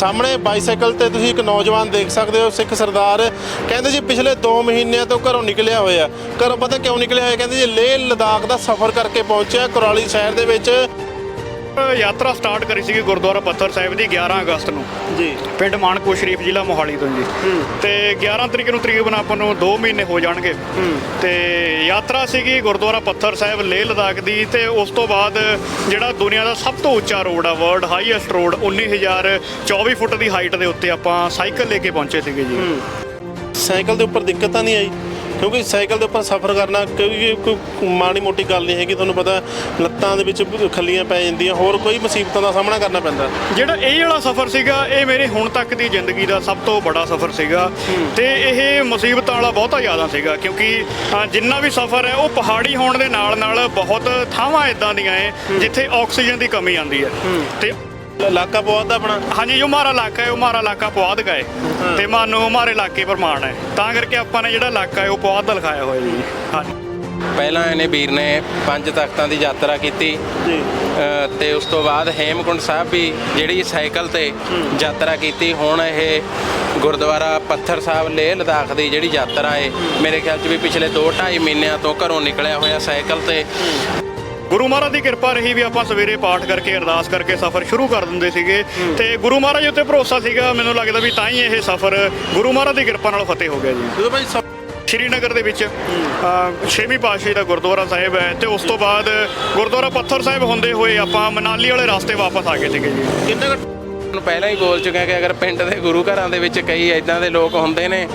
ਸਾਹਮਣੇ ਬਾਈਸਾਈਕਲ ਤੇ ਤੁਸੀਂ ਇੱਕ ਨੌਜਵਾਨ ਦੇਖ ਸਕਦੇ ਹੋ, ਸਿੱਖ ਸਰਦਾਰ। ਕਹਿੰਦੇ ਜੀ, ਪਿਛਲੇ 2 ਮਹੀਨਿਆਂ ਤੋਂ ਘਰੋਂ ਨਿਕਲਿਆ ਹੋਇਆ। ਘਰੋਂ ਪਤਾ ਕਿਉਂ ਨਿਕਲਿਆ ਹੋਇਆ? ਕਹਿੰਦੇ ਜੀ ਲੇਹ ਲਦਾਖ ਦਾ ਸਫ਼ਰ ਕਰਕੇ ਪਹੁੰਚਿਆ ਕੁਰਾਲੀ ਸ਼ਹਿਰ ਦੇ ਵਿੱਚ। ਯਾਤਰਾ ਸਟਾਰਟ ਕਰੀ ਸੀਗੀ ਗੁਰਦੁਆਰਾ ਪੱਥਰ ਸਾਹਿਬ ਦੀ 11 ਅਗਸਤ ਨੂੰ। ਜੀ। ਪਿੰਡ ਮਾਨਕੋ ਸ਼ਰੀਫ ਜ਼ਿਲ੍ਹਾ ਮੋਹਾਲੀ ਤੋਂ ਜੀ। ਤੇ 11 ਤਰੀਕ ਨੂੰ ਤਕਰੀਬਨ ਆਪਾਂ ਨੂੰ 2 ਮਹੀਨੇ ਹੋ ਜਾਣਗੇ। ਤੇ ਯਾਤਰਾ ਸੀਗੀ ਗੁਰਦੁਆਰਾ ਪੱਥਰ ਸਾਹਿਬ ਲੇਹ ਲਦਾਖ ਦੀ ਤੇ ਉਸ ਤੋਂ ਬਾਅਦ ਜਿਹੜਾ ਦੁਨੀਆ ਦਾ ਸਭ ਤੋਂ ਉੱਚਾ ਰੋਡ ਆ ਵਰਲਡ ਹਾਈਐਸਟ ਰੋਡ 19024 ਫੁੱਟ ਦੀ ਹਾਈਟ ਦੇ ਉੱਤੇ ਆਪਾਂ ਸਾਈਕਲ ਲੈ ਕੇ ਪਹੁੰਚੇ ਸੀਗੇ ਜੀ। ਸਾਈਕਲ ਦੇ ਉੱਪਰ ਦਿੱਕਤ ਤਾਂ ਨਹੀਂ ਆਈ? ਕਿਉਂਕਿ ਸਾਈਕਲ ਦੇ ਉੱਪਰ ਸਫ਼ਰ ਕਰਨਾ ਕੋਈ ਕੋਈ ਮਾੜੀ ਮੋਟੀ ਗੱਲ ਨਹੀਂ ਹੈਗੀ ਤੁਹਾਨੂੰ ਪਤਾ ਲੱਤਾਂ ਦੇ ਵਿੱਚ ਖੱਲੀਆਂ ਪੈ ਜਾਂਦੀਆਂ ਹੋਰ ਕੋਈ ਮੁਸੀਬਤਾਂ ਦਾ ਸਾਹਮਣਾ ਕਰਨਾ ਪੈਂਦਾ। ਜਿਹੜਾ ਇਹ ਵਾਲਾ ਸਫ਼ਰ ਸੀਗਾ ਇਹ ਮੇਰੇ ਹੁਣ ਤੱਕ ਦੀ ਜ਼ਿੰਦਗੀ ਦਾ ਸਭ ਤੋਂ ਵੱਡਾ ਸਫ਼ਰ ਸੀਗਾ। ਤੇ ਇਹ ਮੁਸੀਬਤਾਂ ਵਾਲਾ ਬਹੁਤਾ ਜ਼ਿਆਦਾ ਸੀਗਾ ਕਿਉਂਕਿ ਜਿੰਨਾ ਵੀ ਸਫ਼ਰ ਹੈ ਉਹ ਪਹਾੜੀ ਹੋਣ ਦੇ ਨਾਲ ਨਾਲ ਬਹੁਤ ਥਾਵਾਂ ਇਦਾਂ ਦੀਆਂ ਹੈ ਜਿੱਥੇ ਆਕਸੀਜਨ ਦੀ ਕਮੀ ਆਉਂਦੀ ਹੈ। ਤੇ ਇਲਾਕਾ ਬਹੁਤ ਦਾ ਆਪਣਾ? ਹਾਂਜੀ ਜੋ ਹਮਾਰਾ ਇਲਾਕਾ ਹੈ ਉਹ ਹਮਾਰਾ ਇਲਾਕਾ ਪੁਆਧ ਦਾ ਹੈ। ਤੇ ਮਾਨੂੰ ਹਮਾਰੇ ਇਲਾਕੇ ਪਰ ਮਾਣ ਹੈ। ਤਾਂ ਕਰਕੇ ਆਪਾਂ ਨੇ ਜਿਹੜਾ ਇਲਾਕਾ ਹੈ ਉਹ ਪੁਆਧ ਦਾ ਲਿਖਾਇਆ ਹੋਇਆ ਜੀ। ਹਾਂਜੀ। ਪਹਿਲਾਂ ਇਹਨੇ ਵੀਰ ਨੇ ਪੰਜ ਤਖਤਾਂ ਦੀ ਯਾਤਰਾ ਕੀਤੀ। ਜੀ। ਤੇ ਉਸ ਤੋਂ ਬਾਅਦ ਹੇਮਕੁੰਡ ਸਾਹਿਬ ਵੀ ਜਿਹੜੀ ਸਾਈਕਲ ਤੇ ਯਾਤਰਾ ਕੀਤੀ। ਹੁਣ ਇਹ ਗੁਰਦੁਆਰਾ ਪੱਥਰ ਸਾਹਿਬ ਲੇਹ ਲਦਾਖ ਦੀ ਜਿਹੜੀ ਯਾਤਰਾ ਹੈ ਮੇਰੇ ਖਿਆਲ 'ਚ ਵੀ ਪਿਛਲੇ 2-2.5 ਮਹੀਨਿਆਂ ਤੋਂ ਘਰੋਂ ਨਿਕਲਿਆ ਹੋਇਆ ਸਾਈਕਲ ਤੇ। ਗੁਰੂ ਮਹਾਰਾਜ ਦੀ ਕਿਰਪਾ ਰਹੀ ਵੀ ਆਪਾਂ ਸਵੇਰੇ ਪਾਠ ਕਰਕੇ ਅਰਦਾਸ ਕਰਕੇ ਸਫ਼ਰ ਸ਼ੁਰੂ ਕਰ ਦਿੰਦੇ ਸੀਗੇ। ਤੇ ਗੁਰੂ ਮਹਾਰਾਜ ਉੱਤੇ ਭਰੋਸਾ ਸੀਗਾ ਮੈਨੂੰ ਲੱਗਦਾ ਵੀ ਤਾਂ ਹੀ ਇਹ ਸਫ਼ਰ ਗੁਰੂ ਮਹਾਰਾਜ ਦੀ ਕਿਰਪਾ ਨਾਲ ਫਤਿਹ ਹੋ ਗਿਆ ਜੀ। ਜਦੋਂ ਭਾਈ ਸ਼੍ਰੀਨਗਰ ਦੇ ਵਿੱਚ ਛੇਵੀਂ ਪਾਤਸ਼ਾਹੀ ਦਾ ਗੁਰਦੁਆਰਾ ਸਾਹਿਬ ਹੈ ਤੇ ਉਸ ਤੋਂ ਬਾਅਦ ਗੁਰਦੁਆਰਾ ਪੱਥਰ ਸਾਹਿਬ ਹੁੰਦੇ ਹੋਏ ਆਪਾਂ ਮਨਾਲੀ ਵਾਲੇ ਰਸਤੇ ਵਾਪਸ ਆ ਗਏ ਸੀਗੇ ਜੀ। ਕਿੰਨਾ ਨੂੰ ਪਹਿਲਾਂ ਹੀ ਬੋਲ ਚੁੱਕਿਆ ਕਿ ਅਗਰ ਪਿੰਡ ਦੇ ਗੁਰੂ ਘਰਾਂ ਦੇ ਵਿੱਚ ਕਈ ਇਦਾਂ ਦੇ ਲੋਕ ਹੁੰਦੇ ਨੇ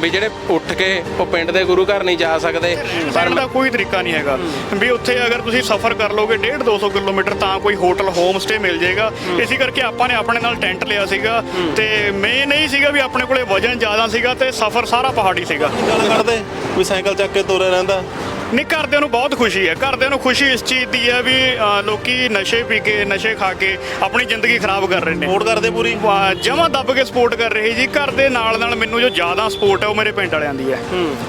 ਵੀ ਜਿਹੜੇ ਉੱਠ ਕੇ ਉਹ ਪਿੰਡ ਦੇ ਗੁਰੂ ਘਰ ਨਹੀਂ ਜਾ ਸਕਦੇ ਪਰ ਦਾ ਕੋਈ ਤਰੀਕਾ ਨਹੀਂ ਹੈਗਾ। ਵੀ ਉੱਥੇ ਅਗਰ ਤੁਸੀਂ ਸਫ਼ਰ ਕਰ ਲੋਗੇ 1.5 200 ਕਿਲੋਮੀਟਰ ਤਾਂ ਕੋਈ ਹੋਟਲ ਹੋਮ ਸਟੇ ਮਿਲ ਜਾਏਗਾ। ਇਸੇ ਕਰਕੇ ਆਪਾਂ ਨੇ ਆਪਣੇ ਨਾਲ ਟੈਂਟ ਲਿਆ ਸੀਗਾ ਤੇ ਮੇਨ ਨਹੀਂ ਸੀਗਾ ਵੀ ਆਪਣੇ ਕੋਲੇ ਵਜਨ ਜ਼ਿਆਦਾ ਸੀਗਾ ਤੇ ਸਫ਼ਰ ਸਾਰਾ ਪਹਾੜੀ ਸੀਗਾ। ਗੱਲ ਕਰਦੇ ਵੀ ਸਾਈਕਲ ਚੱਕ ਕੇ ਤੁਰੇ ਰਹਿੰਦਾ। ਨਹੀਂ ਘਰਦਿਆਂ ਨੂੰ ਬਹੁਤ ਖੁਸ਼ੀ ਹੈ। ਘਰਦਿਆਂ ਨੂੰ ਖੁਸ਼ੀ ਇਸ ਚੀਜ਼ ਦੀ ਹੈ ਵੀ ਅ, ਲੋਕੀ ਨਸ਼ੇ ਪੀ ਕੇ ਨਸ਼ੇ ਖਾ ਕੇ ਆਪਣੀ ਜ਼ਿੰਦਗੀ ਖਰਾਬ ਕਰ ਰਹੇ ਨੇ। ਸਪੋਰਟ ਕਰਦੇ ਪੂਰੀ? ਜਮਾ ਦੱਬ ਕੇ ਸਪੋਰਟ ਕਰ ਰਹੀ ਜੀ। ਘਰ ਦੇ ਨਾਲ ਨਾਲ ਮੈਨੂੰ ਜੋ ਜ਼ਿਆਦਾ ਸਪੋਰਟ ਹੈ ਉਹ ਮੇਰੇ ਪਿੰਡ ਵਾਲਿਆਂ ਦੀ ਹੈ।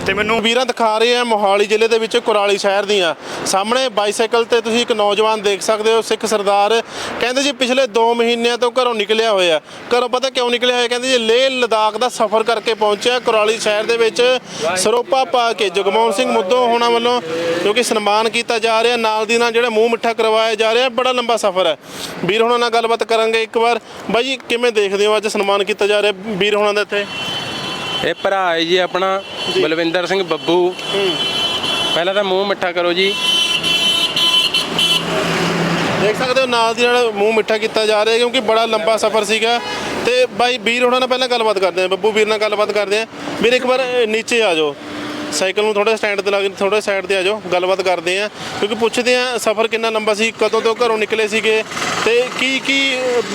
ਤੇ ਮੈਨੂੰ ਵੀਰਾਂ ਦਿਖਾ ਰਹੇ ਆ ਮੋਹਾਲੀ ਜ਼ਿਲ੍ਹੇ ਦੇ ਵਿੱਚ ਕੁਰਾਲੀ ਸ਼ਹਿਰ ਦੀਆਂ। ਸਾਹਮਣੇ ਬਾਈਸਾਈਕਲ ਤੇ ਤੁਸੀਂ ਇੱਕ ਨੌਜਵਾਨ ਦੇਖ ਸਕਦੇ ਹੋ ਸਿੱਖ ਸਰਦਾਰ। ਕਹਿੰਦੇ ਜੀ ਪਿਛਲੇ 2 ਮਹੀਨਿਆਂ ਤੋਂ ਘਰੋਂ ਨਿਕਲਿਆ ਹੋਇਆ। ਘਰੋਂ ਪਤਾ ਕਿਉਂ ਨਿਕਲਿਆ ਹੋਇਆ? ਕਹਿੰਦੇ ਜੀ ਲੇਹ ਲਦਾਖ ਦਾ ਸਫ਼ਰ ਕਰਕੇ ਪਹੁੰਚਿਆ ਕੁਰਾਲੀ ਸ਼ਹਿਰ ਦੇ ਵਿੱਚ। ਸਰੋਪਾ ਪਾ ਕੇ ਜਗਮੋਹਨ ਸਿੰਘ ਮੁੱਦੋ ਹੋਣਾ ਵੱਲੋਂ ਕਿਉਂਕਿ ਸਨਮਾਨ ਕੀਤਾ ਜਾ ਰਿਹਾ ਨਾਲ ਦੀ ਨਾਲ ਜਿਹੜਾ ਮੂੰਹ ਮਿੱਠਾ ਕਰਵਾਇਆ ਜਾ ਰਿਹਾ ਬੜਾ ਲੰਬਾ ਸਫ਼ਰ ਹੈ। ਵੀਰ ਹੋਣਾ ਨਾਲ ਗੱਲਬਾਤ ਕਰਾਂਗੇ ਇੱਕ ਵਾਰ। ਬਾਈ ਜੀ ਕਿਵੇਂ ਦੇਖਦੇ ਹੋ ਅੱਜ ਸਨਮਾਨ ਕੀਤਾ ਜਾ ਰਿਹਾ ਵੀਰ ਹੋਣਾ ਦਾ ਇੱਥੇ? ਇਹ ਭਰਾ ਹੈ ਜੀ ਆਪਣਾ ਬਲਵਿੰਦਰ ਸਿੰਘ ਬੱਬੂ। ਪਹਿਲਾਂ ਤਾਂ ਮੂੰਹ ਮਿੱਠਾ ਕਰੋ ਜੀ। ਦੇਖ ਸਕਦੇ ਹੋ ਨਾਲ ਦੀ ਨਾਲ ਮੂੰਹ ਮਿੱਠਾ ਕੀਤਾ ਜਾ ਰਿਹਾ ਕਿਉਂਕਿ ਬੜਾ ਲੰਬਾ ਸਫ਼ਰ ਸੀਗਾ। ਤੇ ਬਾਈ ਵੀਰ ਹੋਣਾ ਨਾਲ ਪਹਿਲਾਂ ਗੱਲਬਾਤ ਕਰਦੇ ਆ ਬੱਬੂ ਵੀਰ ਨਾਲ ਗੱਲਬਾਤ ਕਰਦੇ ਆ ਵੀਰ ਇੱਕ ਵਾਰ ਨੀਚੇ ਆ ਜਾਓ। ਸਾਈਕਲ ਨੂੰ ਥੋੜਾ ਸਟੈਂਡ ਤੇ ਲਾ ਕੇ ਥੋੜਾ ਸਾਈਡ ਤੇ ਆ ਜਾਓ ਗੱਲਬਾਤ ਕਰਦੇ ਆ ਕਿਉਂਕਿ ਪੁੱਛਦੇ ਆ ਸਫ਼ਰ ਕਿੰਨਾ ਲੰਬਾ ਸੀ ਕਦੋਂ ਤੋਂ ਘਰੋਂ ਨਿਕਲੇ ਸੀਗੇ ਤੇ ਕੀ ਕੀ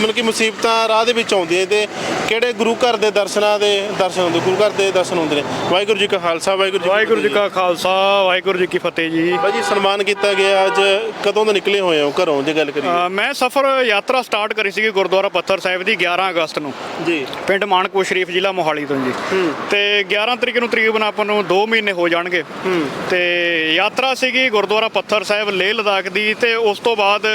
ਮਤਲਬ ਕਿ ਮੁਸੀਬਤਾਂ ਰਾਹ ਦੇ ਵਿੱਚ ਆਉਂਦੀਆਂ ਤੇ ਕਿਹੜੇ ਗੁਰੂ ਘਰ ਦੇ ਦਰਸ਼ਨਾਂ ਦੇ ਦਰਸ਼ਨ ਹੁੰਦੇ ਗੁਰੂ ਘਰ ਦੇ ਦਰਸ਼ਨ ਹੁੰਦੇ ਨੇ? ਵਾਹਿਗੁਰੂ ਜੀ ਕਾ ਖਾਲਸਾ ਵਾਹਿਗੁਰੂ ਜੀ ਵਾਹਿਗੁਰੂ ਜੀ ਕਾ ਖਾਲਸਾ ਵਾਹਿਗੁਰੂ ਜੀ ਕੀ ਫਤਿਹ ਜੀ। ਬਾਈ ਜੀ ਸਨਮਾਨ ਕੀਤਾ ਗਿਆ ਅੱਜ ਕਦੋਂ ਤੋਂ ਨਿਕਲੇ ਹੋਏ ਹੋ ਘਰੋਂ ਜੇ ਗੱਲ ਕਰੀਏ? ਮੈਂ ਸਫ਼ਰ ਯਾਤਰਾ ਸਟਾਰਟ ਕਰੀ ਸੀਗੀ ਗੁਰਦੁਆਰਾ ਪੱਥਰ ਸਾਹਿਬ ਦੀ 11 ਅਗਸਤ ਨੂੰ। ਜੀ। ਪਿੰਡ ਮਾਨਕੋ ਸ਼ਰੀਫ ਜ਼ਿਲ੍ਹਾ ਮੋਹਾਲੀ ਤੋਂ ਜੀ। ਤੇ 11 ਤਰੀਕ ਨੂੰ ਤਕਰੀਬਨ ਆਪਾਂ ਨੂੰ 2 ਮਹੀਨੇ ਹੋ ਜਾਣਗੇ। ਤੇ ਯਾਤਰਾ ਸੀਗੀ ਗੁਰਦੁਆਰਾ ਪੱਥਰ ਸਾਹਿਬ ਲੇਹ ਲਦਾਖ ਦੀ ਤੇ ਉਸ ਤੋਂ ਬਾਅਦ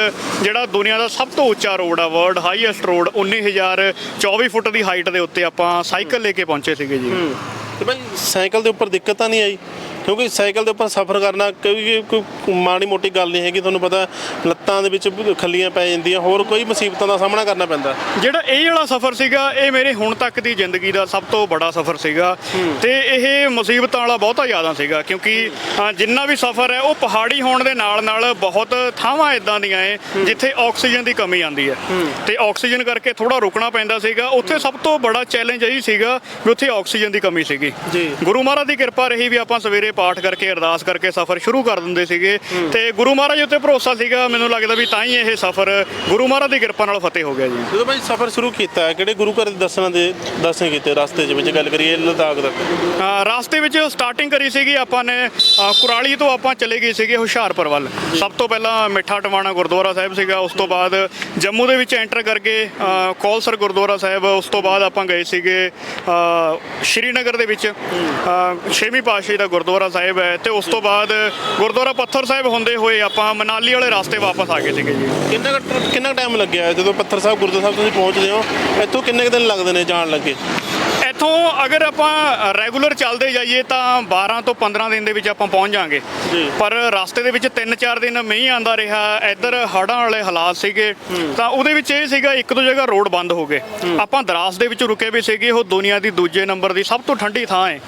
ਜਿਹੜਾ ਦੁਨੀਆ ਦਾ ਸਭ ਤੋਂ ਉੱਚਾ ਰੋਡ ਆ ਵਰਲਡ ਹਾਈਐਸਟ ਰੋਡ 19024 ਫੁੱਟ ਦੀ ਹਾਈਟ ਦੇ ਉੱਤੇ ਆਪਾਂ ਸਾਈਕਲ ਲੈ ਕੇ ਪਹੁੰਚੇ ਸੀਗੇ ਜੀ। ਤੇ ਭਾਈ ਸਾਈਕਲ ਦੇ ਉੱਪਰ ਦਿੱਕਤ ਤਾਂ ਨਹੀਂ ਆਈ? ਕਿਉਂਕਿ ਸਾਈਕਲ ਦੇ ਉੱਪਰ ਸਫ਼ਰ ਕਰਨਾ ਕੋਈ ਕੋਈ ਮਾੜੀ ਮੋਟੀ ਗੱਲ ਨਹੀਂ ਹੈਗੀ ਤੁਹਾਨੂੰ ਪਤਾ ਲੱਤਾਂ ਦੇ ਵਿੱਚ ਖੱਲੀਆਂ ਪੈ ਜਾਂਦੀਆਂ ਹੋਰ ਕੋਈ ਮੁਸੀਬਤਾਂ ਦਾ ਸਾਹਮਣਾ ਕਰਨਾ ਪੈਂਦਾ। ਜਿਹੜਾ ਇਹ ਵਾਲਾ ਸਫ਼ਰ ਸੀਗਾ ਇਹ ਮੇਰੇ ਹੁਣ ਤੱਕ ਦੀ ਜ਼ਿੰਦਗੀ ਦਾ ਸਭ ਤੋਂ ਵੱਡਾ ਸਫ਼ਰ ਸੀਗਾ। ਤੇ ਇਹ ਮੁਸੀਬਤਾਂ ਵਾਲਾ ਬਹੁਤਾ ਜ਼ਿਆਦਾ ਸੀਗਾ ਕਿਉਂਕਿ ਜਿੰਨਾ ਵੀ ਸਫ਼ਰ ਹੈ ਉਹ ਪਹਾੜੀ ਹੋਣ ਦੇ ਨਾਲ ਨਾਲ ਬਹੁਤ ਥਾਵਾਂ ਇਦਾਂ ਦੀਆਂ ਹੈ। ਜਿੱਥੇ ਆਕਸੀਜਨ ਦੀ ਕਮੀ ਆਉਂਦੀ ਹੈ। ਤੇ ਆਕਸੀਜਨ ਕਰਕੇ ਥੋੜਾ ਰੁਕਣਾ ਪੈਂਦਾ ਸੀਗਾ। ਉੱਥੇ ਸਭ ਤੋਂ ਬੜਾ ਚੈਲੰਜ ਇਹੀ ਸੀਗਾ ਵੀ ਉੱਥੇ ਆਕਸੀਜਨ ਦੀ ਕਮੀ ਸੀਗੀ। ਜੀ। ਗੁਰੂ ਮਹਾਰਾਜ ਦੀ ਕਿਰਪਾ ਰਹੀ ਵੀ ਆਪਾਂ ਸਵੇਰੇ ਪਾਠ ਕਰਕੇ ਅਰਦਾਸ ਕਰਕੇ ਸਫ਼ਰ ਸ਼ੁਰੂ ਕਰ ਦਿੰਦੇ ਸੀਗੇ। ਤੇ ਗੁਰੂ ਮਹਾਰਾਜ ਉੱਤੇ ਭਰੋਸਾ ਸੀਗਾ ਮੈਨੂੰ ਲੱਗਦਾ ਵੀ ਤਾਂ ਹੀ ਇਹ ਸਫ਼ਰ ਗੁਰੂ ਮਹਾਰਾਜ ਦੀ ਕਿਰਪਾ ਨਾਲ ਫਤਿਹ ਹੋ ਗਿਆ ਜੀ। ਜਦੋਂ ਭਾਈ ਸਫ਼ਰ ਸ਼ੁਰੂ ਕੀਤਾ ਕਿਹੜੇ ਗੁਰੂ ਘਰ ਦੇ ਦਰਸ਼ਨਾਂ ਦੇ ਦਰਸ਼ਨ ਕੀਤੇ ਰਸਤੇ ਦੇ ਵਿੱਚ? ਗੱਲ ਕਰੀਏ ਲਦਾਖ ਤੱਕ। ਅ, ਰਾਸਤੇ ਵਿੱਚ ਸਟਾਰਟਿੰਗ ਕਰੀ ਸੀਗੀ ਆਪਾਂ ਨੇ ਅ, ਕੁਰਾਲੀ ਤੋਂ ਆਪਾਂ ਚਲੇ ਗਏ ਸੀਗੇ ਹੁਸ਼ਿਆਰਪੁਰ ਵੱਲ। ਸਭ ਤੋਂ ਪਹਿਲਾਂ ਮਿੱਠਾ ਟਵਾਣਾ ਗੁਰਦੁਆਰਾ ਸਾਹਿਬ ਸੀਗਾ ਉਸ ਤੋਂ ਬਾਅਦ ਜੰਮੂ ਦੇ ਵਿੱਚ ਐਂਟਰ ਕਰਕੇ ਅ, ਕੌਲਸਰ ਗੁਰਦੁਆਰਾ ਸਾਹਿਬ ਉਸ ਤੋਂ ਬਾਅਦ ਆਪਾਂ ਗਏ ਸੀਗੇ ਅ, ਸ਼੍ਰੀਨਗਰ ਦੇ ਵਿੱਚ। ਅ, ਛੇਵੀਂ ਪਾਤਸ਼ਾਹੀ ਦਾ ਗੁਰਦੁਆਰਾ ਗੁਰਦੁਆਰਾ ਸਾਹਿਬ ਹੈ ਤੇ ਉਸ ਤੋਂ ਬਾਅਦ ਗੁਰਦੁਆਰਾ ਪੱਥਰ ਸਾਹਿਬ ਹੁੰਦੇ ਹੋਏ ਆਪਾਂ ਮਨਾਲੀ ਵਾਲੇ ਰਸਤੇ ਵਾਪਸ ਆ ਗਏ ਸੀਗੇ ਜੀ। ਕਿੰਨਾ ਕੁ ਕਿੰਨਾ ਟਾਈਮ ਲੱਗਿਆ ਜਦੋਂ ਪੱਥਰ ਸਾਹਿਬ ਗੁਰਦੁਆਰਾ ਸਾਹਿਬ ਤੁਸੀਂ ਪਹੁੰਚਦੇ ਹੋ? ਇੱਥੋਂ ਕਿੰਨੇ ਕੁ ਦਿਨ ਲੱਗਦੇ ਨੇ ਜਾਣ ਲੱਗੇ? ਇੱਥੋਂ ਅਗਰ ਆਪਾਂ ਰੈਗੂਲਰ ਚੱਲਦੇ ਜਾਈਏ ਤਾਂ 12 ਤੋਂ 15 ਦਿਨ ਦੇ ਵਿੱਚ ਆਪਾਂ ਪਹੁੰਚ ਜਾਾਂਗੇ। ਜੀ। ਪਰ ਰਸਤੇ ਦੇ ਵਿੱਚ 3-4 ਦਿਨ ਮੀਂਹ ਆਂਦਾ ਰਿਹਾ ਇੱਧਰ ਹੜ੍ਹਾਂ ਵਾਲੇ ਹਾਲਾਤ ਸੀਗੇ। ਤਾਂ ਉਹਦੇ ਵਿੱਚ ਇਹ ਸੀਗਾ ਇੱਕ ਦੋ ਜਗ੍ਹਾ ਰੋਡ ਬੰਦ ਹੋ ਗਏ। ਆਪਾਂ ਦਰਾਸ ਦੇ ਵਿੱਚ ਰੁਕੇ ਵੀ ਸੀਗੇ ਉਹ ਦੁਨੀਆ ਦੀ ਦੂਜੇ ਨੰਬਰ ਦੀ ਸਭ ਤੋਂ ਠੰਡੀ ਥਾਂ ਹੈ।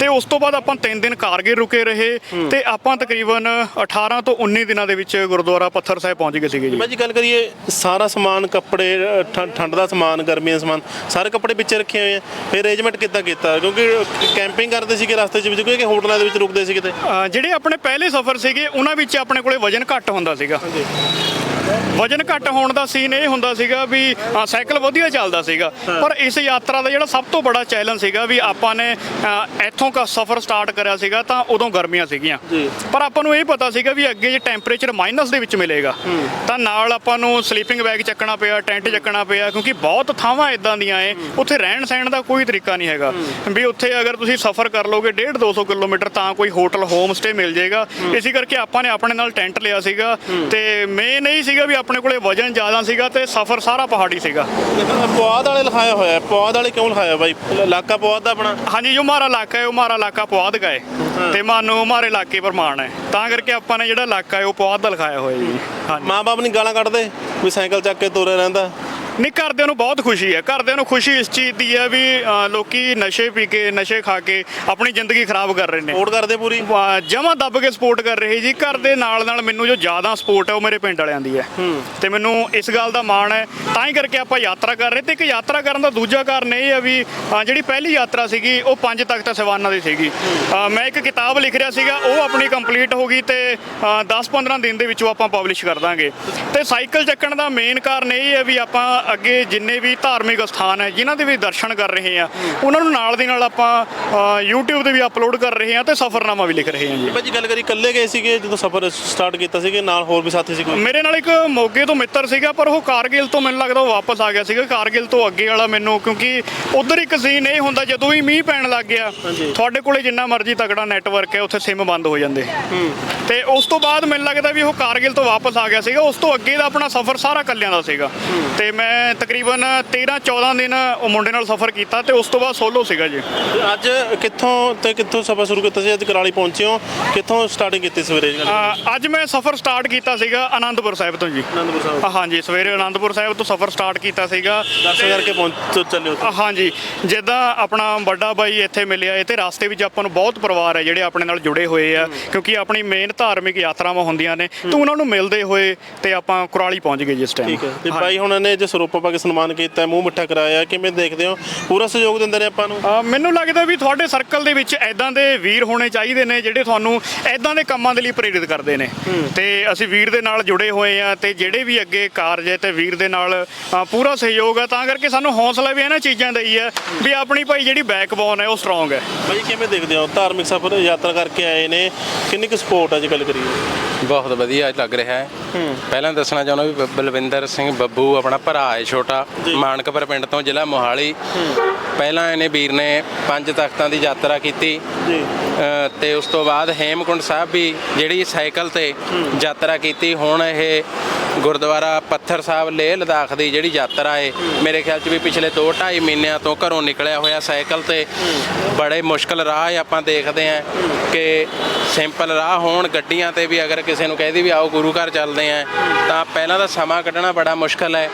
ਤੇ ਉਸ ਤੋਂ ਬਾਅਦ ਆਪਾਂ 3 ਦਿਨ ਕਾਰਗਿਲ ਰੁਕੇ ਰਹੇ ਤੇ ਆਪਾਂ ਤਕਰੀਬਨ 18 ਤੋਂ 19 ਦਿਨਾਂ ਦੇ ਵਿੱਚ ਗੁਰਦੁਆਰਾ ਪੱਥਰ ਸਾਹਿਬ ਪਹੁੰਚ ਗਏ ਸੀਗੇ ਜੀ। ਮੈਂ ਜੀ ਗੱਲ ਕਰੀਏ ਸਾਰਾ ਸਮਾਨ ਕੱਪੜੇ ਠੰ- ਠੰਡ ਦਾ ਸਮਾਨ ਗਰਮੀਆਂ ਦਾ ਸਮਾਨ ਸਾਰੇ ਕੱਪੜੇ ਵਿੱਚੇ ਰੱਖੇ ਹੋਏ ਆ। ਫਿਰ ਅਰੇਂਜਮੈਂਟ ਕਿੱਦਾਂ ਕੀਤਾ? ਕਿਉਂਕਿ ਕੈਂਪਿੰਗ ਕਰਦੇ ਸੀਗੇ ਰਸਤੇ 'ਚ ਵਿੱਚ ਕਿਉਂਕਿ ਹੋਟਲਾਂ ਦੇ ਵਿੱਚ ਰੁਕਦੇ ਸੀ ਕਿਤੇ। ਅ, ਜਿਹੜੇ ਆਪਣੇ ਪਹਿਲੇ ਸਫ਼ਰ ਸੀਗੇ ਉਹਨਾਂ ਵਿੱਚ ਆਪਣੇ ਕੋਲੇ ਵਜਨ ਘੱਟ ਹੁੰਦਾ ਸੀਗਾ। ਵਜਨ ਘੱਟ ਹੋਣ ਦਾ ਸੀਨ ਇਹ ਹੁੰਦਾ ਸੀਗਾ ਵੀ ਸਾਈਕਲ ਵਧੀਆ ਚੱਲਦਾ ਸੀਗਾ। ਪਰ ਇਸ ਯਾਤਰਾ ਦਾ ਜਿਹੜਾ ਸਭ ਤੋਂ ਬੜਾ ਚੈਲੰਜ ਸੀਗਾ ਵੀ ਆਪਾਂ ਨੇ ਇੱਥੋਂ ਦਾ ਸਫ਼ਰ ਸਟਾਰਟ ਕਰਿਆ ਸੀਗਾ ਤਾਂ ਉਦੋਂ ਗਰਮੀਆਂ ਸੀਗੀਆਂ। ਪਰ ਆਪਾਂ ਨੂੰ ਇਹ ਪਤਾ ਸੀਗਾ ਵੀ ਅੱਗੇ ਜੇ ਟੈਂਪਰੇਚਰ ਮਾਈਨਸ ਦੇ ਵਿੱਚ ਮਿਲੇਗਾ ਤਾਂ ਨਾਲ ਆਪਾਂ ਨੂੰ ਸਲੀਪਿੰਗ ਬੈਗ ਚੱਕਣਾ ਪਿਆ ਟੈਂਟ ਚੱਕਣਾ ਪਿਆ ਕਿਉਂਕਿ ਬਹੁਤ ਥਾਵਾਂ ਇਦਾਂ ਦੀਆਂ ਏ ਉੱਥੇ ਰਹਿਣ ਸਹਿਣ ਦਾ ਕੋਈ ਤਰੀਕਾ ਨਹੀਂ ਹੈਗਾ। ਵੀ ਉੱਥੇ ਅਗਰ ਤੁਸੀਂ ਸਫ਼ਰ ਕਰ ਲੋਗੇ 1.5 200 ਕਿਲੋਮੀਟਰ ਤਾਂ ਕੋਈ ਹੋਟਲ ਹੋਮ ਸਟੇ ਮਿਲ ਜਾਏਗਾ ਇਸੇ ਕਰਕੇ ਆਪਾਂ ਨੇ ਆਪਣੇ ਨਾਲ ਟੈਂਟ ਲਿਆ ਸੀਗਾ ਤੇ ਮੇਨ ਇਹ ਸੀਗਾ ਵੀ ਆਪਣੇ ਕੋਲੇ ਵਜਨ ਜ਼ਿਆਦਾ ਸੀਗਾ ਤੇ ਸਫ਼ਰ ਸਾਰਾ ਪਹਾੜੀ ਸੀਗਾ। ਪੁਆਧ ਵਾਲੇ ਲਿਖਾਇਆ ਹੋਇਆ ਹੈ। ਵਾਲੇ ਕਿਉਂ ਲਿਖਾਇਆ ਬਾਈ? ਇਲਾਕਾ ਪੁਆਧ ਦਾ ਆਪਣਾ। ਹਾਂਜੀ ਜੋ ਹਮਾਰਾ ਇਲਾਕਾ ਹੈ ਉਹ ਹਮਾਰਾ ਇਲਾਕਾ ਪੁਆਧ ਦਾ ਹੈ ਤੇ ਮਾਨੂੰ ਹਮਾਰੇ ਇਲਾਕੇ ਪਰ ਮਾਣ ਹੈ। ਤਾਂ ਕਰਕੇ ਆਪਾਂ ਨੇ ਜਿਹੜਾ ਇਲਾਕਾ ਹੈ ਉਹ ਪੁਆਧ ਦਾ ਲਿਖਾਇਆ ਹੋਇਆ ਜੀ। ਹਾਂਜੀ। ਮਾਂ-ਬਾਪ ਨਹੀਂ ਗਾਲਾਂ ਕੱਢਦੇ? ਵੀ ਸਾਈਕਲ ਚੱਕ ਕੇ ਤੁਰੇ ਰਹਿੰਦਾ। ਨਹੀਂ ਘਰਦਿਆਂ ਨੂੰ ਬਹੁਤ ਖੁਸ਼ੀ ਹੈ। ਘਰਦਿਆਂ ਨੂੰ ਖੁਸ਼ੀ ਇਸ ਚੀਜ਼ ਦੀ ਹੈ ਵੀ ਲੋਕੀ ਨਸ਼ੇ ਪੀ ਕੇ ਨਸ਼ੇ ਖਾ ਕੇ ਆਪਣੀ ਜ਼ਿੰਦਗੀ ਖਰਾਬ ਕਰ ਰਹੇ ਨੇ। ਸਪੋਰਟ ਕਰਦੇ ਪੂਰੀ? ਜਮਾ ਦੱਬ ਕੇ ਸਪੋਰਟ ਕਰ ਰਹੇ ਜੀ। ਘਰ ਦੇ ਨਾਲ ਨਾਲ ਮੈਨੂੰ ਜੋ ਜ਼ਿਆਦਾ ਸਪੋਰਟ ਹੈ ਉਹ ਮੇਰੇ ਪਿੰਡ ਵਾਲਿਆਂ ਦੀ ਹੈ। ਤੇ ਮੈਨੂੰ ਇਸ ਗੱਲ ਦਾ ਮਾਣ ਹੈ। ਤਾਂ ਹੀ ਕਰਕੇ ਆਪਾਂ ਯਾਤਰਾ ਕਰ ਰਹੇ। ਤੇ ਇੱਕ ਯਾਤਰਾ ਕਰਨ ਦਾ ਦੂਜਾ ਕਾਰਨ ਇਹ ਹੈ ਵੀ ਜਿਹੜੀ ਪਹਿਲੀ ਯਾਤਰਾ ਸੀਗੀ ਉਹ ਪੰਜ ਤਖਤ ਸਵਾਨਾਂ ਦੀ ਸੀਗੀ। ਮੈਂ ਇੱਕ ਕਿਤਾਬ ਲਿਖ ਰਿਹਾ ਸੀਗਾ ਉਹ ਆਪਣੀ ਕੰਪਲੀਟ ਹੋ ਗਈ ਤੇ 10-15 ਦਿਨ ਦੇ ਵਿੱਚੋਂ ਆਪਾਂ ਪਬਲਿਸ਼ ਕਰ ਦਾਂਗੇ। ਤੇ ਸਾਈਕਲ ਚੱਕਣ ਦਾ ਮੇਨ ਕਾਰਨ ਇਹ ਹੈ ਵੀ ਆਪਾਂ ਅੱਗੇ ਜਿੰਨੇ ਵੀ ਧਾਰਮਿਕ ਸਥਾਨ ਹੈ ਜਿਨ੍ਹਾਂ ਦੇ ਵੀ ਦਰਸ਼ਨ ਕਰ ਰਹੇ ਆ ਉਹਨਾਂ ਨੂੰ ਨਾਲ ਦੀ ਨਾਲ ਆਪਾਂ YouTube ਤੇ ਵੀ ਅਪਲੋਡ ਕਰ ਰਹੇ ਹਾਂ ਤੇ ਸਫ਼ਰਨਾਮਾ ਵੀ ਲਿਖ ਰਹੇ ਹਾਂ ਜੀ। ਭਾਜੀ ਗੱਲ ਕਰੀ ਇਕੱਲੇ ਗਏ ਸੀਗੇ ਜਦੋਂ ਸਫ਼ਰ ਸਟਾਰਟ ਕੀਤਾ ਸੀਗੇ ਨਾਲ ਹੋਰ ਵੀ ਸਾਥੀ ਸੀ ਕੋਈ ਮੇਰੇ ਨਾਲ ਇੱਕ ਮੋਗੇ ਤੋਂ ਮਿੱਤਰ ਸੀਗਾ ਪਰ ਉਹ ਕਾਰਗਿਲ ਤੋਂ ਮੈਨੂੰ ਲੱਗਦਾ ਉਹ ਵਾਪਸ ਆ ਗਿਆ ਸੀਗਾ। ਕਾਰਗਿਲ ਤੋਂ ਅੱਗੇ ਵਾਲਾ ਮੈਨੂੰ ਕਿਉਂਕਿ ਉਧਰ ਇੱਕ ਸੀਨ ਇਹ ਹੁੰਦਾ ਜਦੋਂ ਹੀ ਮੀਂਹ ਪੈਣ ਲੱਗ ਗਿਆ ਤੁਹਾਡੇ ਕੋਲੇ ਜਿੰਨਾ ਮਰਜ਼ੀ ਤਕੜਾ ਨੈਟਵਰਕ ਹੈ ਉੱਥੇ ਸਿਮ ਬੰਦ ਹੋ ਜਾਂਦੇ। ਤੇ ਉਸ ਤੋਂ ਬਾਅਦ ਮੈਨੂੰ ਲੱਗਦਾ ਵੀ ਉਹ ਕਾਰਗਿਲ ਤੋਂ ਵਾਪਸ ਆ ਗਿਆ ਸੀਗਾ ਉਸ ਤੋਂ ਅੱਗੇ ਦਾ ਆਪਣਾ ਸਫ਼ਰ ਸਾਰਾ ਕੱਲਿਆਂ ਦਾ ਸੀਗਾ। ਤੇ ਮੈਂ ਤਕਰੀਬਨ 13 14 ਦਿਨ ਉਹ ਮੁੰਡੇ ਨਾਲ ਸਫ਼ਰ ਕੀਤਾ ਤੇ ਉਸ ਤੋਂ ਬਾਅਦ ਸੋਲੋ ਸੀਗਾ ਜੀ। ਅੱਜ ਕਿੱਥੋਂ ਤੇ ਕਿੱਥੋਂ ਸਫ਼ਰ ਸ਼ੁਰੂ ਕੀਤਾ ਸੀ? ਅੱਜ ਕਰਾਲੀ ਪਹੁੰਚੇ ਹੋ। ਕਿੱਥੋਂ ਸਟਾਰਟਿੰਗ ਕੀਤੀ ਸਵੇਰੇ ਜੀ ਅ, ਅੱਜ ਮੈਂ ਸਫ਼ਰ ਸਟਾਰਟ ਕੀਤਾ ਸੀਗਾ ਆਨੰਦਪੁਰ ਸਾਹਿਬ ਤੋਂ ਜੀ। ਅਨੰਦਪੁਰ ਸਾਹਿਬ ਅ, ਹਾਂਜੀ ਸਵੇਰੇ ਆਨੰਦਪੁਰ ਸਾਹਿਬ ਤੋਂ ਸਫ਼ਰ ਸਟਾਰਟ ਕੀਤਾ ਸੀਗਾ। ਦਰਸ਼ਨ ਕਰਕੇ ਪਹੁੰਚ ਚੱਲੇ ਹੋ ਹਾਂਜੀ ਜਿੱਦਾਂ ਆਪਣਾ ਵੱਡਾ ਬਾਈ ਇੱਥੇ ਮਿਲਿਆ ਇਹ ਤੇ ਰਸਤੇ ਵਿੱਚ ਆਪਾਂ ਨੂੰ ਬਹੁਤ ਪਰਿਵਾਰ ਹੈ ਜਿਹੜੇ ਆਪਣੇ ਨਾਲ ਜੁੜੇ ਹੋਏ ਆ ਕਿਉਂਕਿ ਆਪਣੀ ਮੇਨ ਧਾਰਮਿਕ ਯਾਤਰਾਵਾਂ ਹੁੰਦੀਆਂ ਨੇ ਤੇ ਉਹਨਾਂ ਨੂੰ ਮਿਲਦੇ ਹੋਏ ਤੇ ਆਪਾਂ ਕੁਰਾਲੀ ਪਹੁੰਚ ਗਏ ਜਿਸ ਟਾਈਮ ਠੀਕ ਹੈ। ਤੇ ਬਾਈ ਹੁਣ ਨੇ ਜੇ ਸਰੂਪਾ ਪਾ ਕੇ ਸਨਮਾਨ ਕੀਤਾ ਮੂੰਹ ਮਿੱਠਾ ਕਰਾਇਆ ਕਿਵੇਂ ਦੇਖਦੇ ਹੋ? ਪੂਰਾ ਸਹਿਯੋਗ ਦਿੰਦੇ ਨੇ ਆਪਾਂ ਨੂੰ? ਮੈਨੂੰ ਲੱਗਦਾ ਵੀ ਤੁਹਾਡੇ ਸਰਕਲ ਦੇ ਵਿੱਚ ਐਦਾਂ ਦੇ ਵੀਰ ਹੋਣੇ ਚਾਹੀਦੇ ਨੇ ਜਿਹੜੇ ਤੁਹਾਨੂੰ ਐਦਾਂ ਦੇ ਕੰਮਾਂ ਦੇ ਲਈ ਪ੍ਰੇਰਿਤ ਕਰਦੇ ਨੇ। ਤੇ ਅਸੀਂ ਵੀਰ ਦੇ ਨਾਲ ਜੁੜੇ ਹੋਏ ਆ ਤੇ ਜਿਹੜੇ ਵੀ ਅੱਗੇ ਕਾਰਜ ਹੈ ਤੇ ਵੀਰ ਦੇ ਨਾਲ ਅ, ਪੂਰਾ ਸਹਿਯੋਗ ਹੈ ਤਾਂ ਕਰਕੇ ਸਾਨੂੰ ਹੌਸਲਾ ਵੀ ਇਹਨਾਂ ਚੀਜ਼ਾਂ ਦਾ ਹੀ ਹੈ ਵੀ ਆਪਣੀ ਭਾਈ ਜਿਹੜੀ ਬੈਕਬੋਨ ਹੈ ਉਹ ਸਟਰੋਂਗ ਹੈ। ਬਾਈ ਕਿਵੇਂ ਦੇਖਦੇ ਹੋ? ਧਾਰਮਿਕ ਸਫ਼ਰ ਯਾਤਰਾ ਕਰਕੇ ਆਏ ਨੇ ਕਿੰਨੀ ਕੁ ਸਪੋਰਟ ਅੱਜ ਗੱਲ ਕਰੀਏ? ਬਹੁਤ ਵਧੀਆ ਲੱਗ ਰਿਹਾ ਹੈ। ਪਹਿਲਾਂ ਦੱਸਣਾ ਚਾਹੁੰਦਾ ਵੀ ਬ- ਬਲਵਿੰਦਰ ਸਿੰਘ ਬੱਬੂ ਆਪਣਾ ਭਰਾ ਹੈ ਛੋਟਾ ਮਾਨਕਪੁਰ ਪਿੰਡ ਤੋਂ ਜ਼ਿਲ੍ਹਾ ਮੋਹਾਲੀ। ਪਹਿਲਾਂ ਇਹਨੇ ਵੀਰ ਨੇ ਪੰਜ ਤਖਤਾਂ ਦੀ ਯਾਤਰਾ ਕੀਤੀ। ਜੀ। ਤੇ ਉਸ ਤੋਂ ਬਾਅਦ ਹੇਮਕੁੰਡ ਸਾਹਿਬ ਵੀ ਜਿਹੜੀ ਸਾਈਕਲ ਤੇ ਯਾਤਰਾ ਕੀਤੀ। ਹੁਣ ਇਹ ਗੁਰਦੁਆਰਾ ਪੱਥਰ ਸਾਹਿਬ ਲੇਹ ਲਦਾਖ ਦੀ ਜਿਹੜੀ ਯਾਤਰਾ ਏ ਮੇਰੇ ਖਿਆਲ 'ਚ ਵੀ ਪਿਛਲੇ 2 2.5 ਮਹੀਨਿਆਂ ਤੋਂ ਘਰੋਂ ਨਿਕਲਿਆ ਹੋਇਆ ਸਾਈਕਲ ਤੇ ਬੜੇ ਮੁਸ਼ਕਲ ਰਾਹ ਏ ਆਪਾਂ ਦੇਖਦੇ ਆਂ ਕਿ ਸਿੰਪਲ ਰਾਹ ਹੋਣ ਗੱਡੀਆਂ ਤੇ ਵੀ ਅਗਰ ਕਿਸੇ ਨੂੰ ਕਹਿਦੀ ਵੀ ਆਓ ਗੁਰੂ ਘਰ ਚੱਲਦੇ ਆਂ ਤਾਂ ਪਹਿਲਾਂ ਤਾਂ ਸਮਾਂ ਕੱਢਣਾ ਬੜਾ ਮੁਸ਼ਕਲ ਹੈ।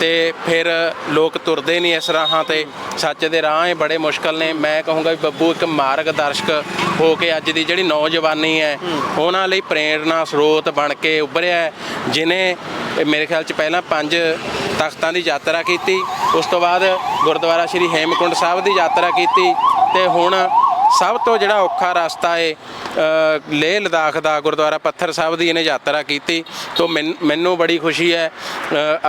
ਤੇ ਫਿਰ ਲੋਕ ਤੁਰਦੇ ਨਹੀਂ ਇਸ ਰਾਹਾਂ ਤੇ। ਸੱਚ ਦੇ ਰਾਹ ਏ ਬੜੇ ਮੁਸ਼ਕਲ ਨੇ। ਮੈਂ ਕਹੂੰਗਾ ਵੀ ਬੱਬੂ ਇੱਕ ਮਾਰਗ ਦਰਸ਼ਕ ਹੋ ਕੇ ਅੱਜ ਦੀ ਜਿਹੜੀ ਨੌਜਵਾਨੀ ਹੈ ਉਹਨਾਂ ਲਈ ਪ੍ਰੇਰਣਾ ਸਰੋਤ ਬਣ ਕੇ ਉੱਭਰਿਆ ਹੈ, ਜਿਨੇ ਮੇਰੇ ਖਿਆਲ ਚ ਪਹਿਲਾਂ ਪੰਜ ਤਖਤਾਂ ਦੀ ਯਾਤਰਾ ਕੀਤੀ ਉਸ ਤੋਂ ਬਾਅਦ ਗੁਰਦੁਆਰਾ ਸ਼੍ਰੀ ਹੇਮਕੁੰਡ ਸਾਹਿਬ ਦੀ ਯਾਤਰਾ ਕੀਤੀ ਤੇ ਹੁਣ ਸਭ ਤੋਂ ਜਿਹੜਾ ਔਖਾ ਰਸਤਾ ਏ ਲੇਹ ਲਦਾਖ ਦਾ ਗੁਰਦੁਆਰਾ ਪੱਥਰ ਸਾਹਿਬ ਦੀ ਇਹਨੇ ਯਾਤਰਾ ਕੀਤੀ। ਤੋਂ ਮੈਨ- ਮੈਨੂੰ ਬੜੀ ਖੁਸ਼ੀ ਹੈ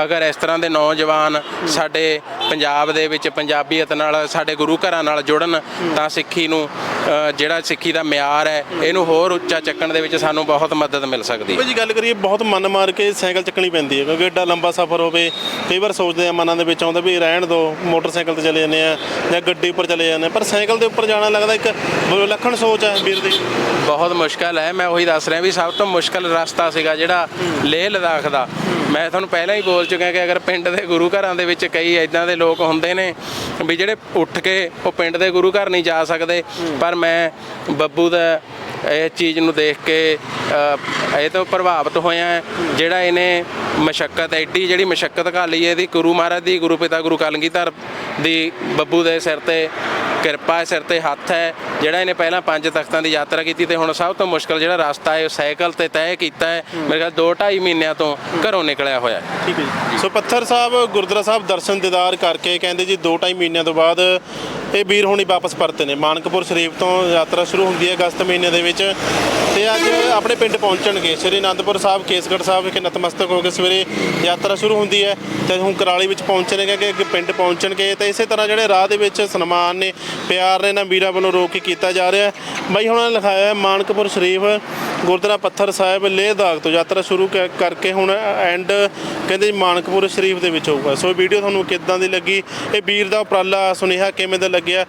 ਅਗਰ ਇਸ ਤਰ੍ਹਾਂ ਦੇ ਨੌਜਵਾਨ ਸਾਡੇ ਪੰਜਾਬ ਦੇ ਵਿੱਚ ਪੰਜਾਬੀਅਤ ਨਾਲ, ਸਾਡੇ ਗੁਰੂ ਘਰਾਂ ਨਾਲ ਜੁੜਨ, ਤਾਂ ਸਿੱਖੀ ਨੂੰ ਜਿਹੜਾ ਸਿੱਖੀ ਦਾ ਮਿਆਰ ਹੈ, ਇਹਨੂੰ ਹੋਰ ਉੱਚਾ ਚੱਕਣ ਦੇ ਵਿੱਚ ਸਾਨੂੰ ਬਹੁਤ ਮਦਦ ਮਿਲ ਸਕਦੀ ਹੈ। ਜੀ, ਗੱਲ ਕਰੀਏ, ਬਹੁਤ ਮਨ ਮਾਰ ਕੇ ਸਾਈਕਲ ਚੱਕਣੀ ਪੈਂਦੀ ਹੈ, ਕਿਉਂਕਿ ਐਡਾ ਲੰਬਾ ਸਫ਼ਰ ਹੋਵੇ, ਕਈ ਵਾਰ ਸੋਚਦੇ ਆ ਮਨਾਂ ਦੇ ਵਿੱਚ ਆਉਂਦਾ ਵੀ ਰਹਿਣ ਦੋ, ਮੋਟਰਸਾਈਕਲ ਤੇ ਚਲੇ ਜਾਂਦੇ ਆ ਜਾਂ ਗੱਡੀ ਉੱਪਰ ਚਲੇ ਜਾਂਦੇ ਆ ਪਰ ਸਾਈਕਲ ਦੇ ਉੱਪਰ ਜਾਣਾ ਲੱਗਦਾ ਇੱਕ ਵਿਲੱਖਣ ਸੋਚ ਹੈ ਵੀਰ ਦੀ। ਬਹੁਤ ਮੁਸ਼ਕਲ ਹੈ, ਮੈਂ ਉਹੀ ਦੱਸ ਰਿਹਾ ਵੀ ਸਭ ਤੋਂ ਮੁਸ਼ਕਲ ਰਸਤਾ ਸੀਗਾ ਜਿਹੜਾ ਲੇਹ ਲਦਾਖ ਦਾ। ਮੈਂ ਤੁਹਾਨੂੰ ਪਹਿਲਾਂ ਹੀ ਬੋਲ ਚੁੱਕਿਆ ਕਿ ਅਗਰ ਪਿੰਡ ਦੇ ਗੁਰੂ ਘਰਾਂ ਦੇ ਵਿੱਚ ਕਈ ਇਦਾਂ ਦੇ ਲੋਕ ਹੁੰਦੇ ਨੇ ਵੀ ਜਿਹੜੇ ਉੱਠ ਕੇ ਉਹ ਪਿੰਡ ਦੇ ਗੁਰੂ ਘਰ ਨਹੀਂ ਜਾ ਸਕਦੇ, ਪਰ ਮੈਂ ਬੱਬੂ ਦਾ ਇਹ ਚੀਜ਼ ਨੂੰ ਦੇਖ ਕੇ ਇਹ ਤੋਂ ਪ੍ਰਭਾਵਿਤ ਹੋਇਆ ਜਿਹੜਾ ਇਹਨੇ ਮਸ਼ੱਕਤ, ਐਡੀ ਜਿਹੜੀ ਮਸ਼ੱਕਤ ਘਾਲੀ ਇਹਦੀ ਗੁਰੂ ਮਹਾਰਾਜ ਦੀ, ਗੁਰੂ ਪਿਤਾ ਗੁਰੂ ਕਲਗੀਧਰ ਦੀ ਬੱਬੂ ਦੇ ਸਿਰ ਤੇ ਕਿਰਪਾ ਹੈ ਸਿਰ ਤੇ ਹੱਥ ਹੈ ਜਿਹੜਾ ਇਹਨੇ ਪਹਿਲਾਂ ਪੰਜ ਤਖਤਾਂ ਦੀ ਯਾਤਰਾ ਕੀਤੀ ਤੇ ਹੁਣ ਸਭ ਤੋਂ ਮੁਸ਼ਕਲ ਜਿਹੜਾ ਰਸਤਾ ਹੈ ਉਹ ਸਾਈਕਲ ਤੇ ਤੈਅ ਕੀਤਾ ਹੈ। ਮੇਰੇ ਖਿਆਲ 2.5 ਮਹੀਨਿਆਂ ਤੋਂ ਘਰੋਂ ਨਿਕਲਿਆ ਹੋਇਆ ਹੈ। ਠੀਕ ਹੈ ਜੀ। ਸੋ ਪੱਥਰ ਸਾਹਿਬ ਗੁਰਦੁਆਰਾ ਸਾਹਿਬ ਦਰਸ਼ਨ ਦੀਦਾਰ ਕਰਕੇ ਕਹਿੰਦੇ ਜੀ 2.5 ਮਹੀਨਿਆਂ ਤੋਂ ਬਾਅਦ ਇਹ ਵੀਰ ਹੋਣੀ ਵਾਪਸ ਪਰਤੇ ਨੇ। ਮਾਨਕਪੁਰ ਸ਼ਰੀਫ ਤੋਂ ਯਾਤਰਾ ਸ਼ੁਰੂ ਹੁੰਦੀ ਹੈ ਅਗਸਤ ਮਹੀਨੇ ਦੇ ਵਿੱਚ। ਤੇ ਅੱਜ ਆਪਣੇ ਪਿੰਡ ਪਹੁੰਚਣਗੇ। ਸ੍ਰੀ ਅਨੰਦਪੁਰ ਸਾਹਿਬ, ਕੇਸਗੜ੍ਹ ਸਾਹਿਬ ਵਿਖੇ ਨਤਮਸਤਕ ਹੋ ਕੇ ਸਵੇਰੇ ਯਾਤਰਾ ਸ਼ੁਰੂ ਹੁੰਦੀ ਹੈ ਤੇ ਹੁਣ ਕਰਾਲੀ ਵਿੱਚ ਪਹੁੰਚਣਗੇ ਕਿ ਅੱਗੇ ਪਿੰਡ ਪਹੁੰਚਣਗੇ। ਤੇ ਇਸੇ ਤਰ੍ਹਾਂ ਜਿਹੜੇ ਰਾਹ ਦੇ ਵਿੱਚ ਸਨਮਾਨ ਨੇ, ਪਿਆਰ ਨੇ ਨਾ ਵੀਰਾਂ ਵੱਲੋਂ ਰੋਕ ਕੇ ਕੀਤਾ ਜਾ ਰਿਹਾ ਹੈ। ਬਾਈ ਹੁਣ ਲਿਖਾਇਆ ਹੈ, ਮਾਨਕਪੁਰ ਸ਼ਰੀਫ, ਗੁਰਦੁਆਰਾ ਪੱਥਰ ਸਾਹਿਬ, ਲੇਹ ਦਾਗ ਤੋਂ ਯਾਤਰਾ ਸ਼ੁਰੂ ਕ- ਕਰਕੇ ਹੁਣ ਐਂਡ ਕਹਿੰਦੇ ਜੀ ਮਾਨਕਪੁਰ ਸ਼ਰੀਫ ਦੇ ਵਿੱਚ ਹੋਊਗਾ। ਸੋ ਵੀਡੀਓ ਤੁਹਾਨੂੰ ਕਿੱਦਾਂ ਦੀ ਲੱਗੀ? ਇਹ ਵੀਰ ਦਾ ਉਪਰਾਲਾ ਸੁਨੇਹਾ ਕਿਵੇਂ ਦਾ ਲੱਗਿਆ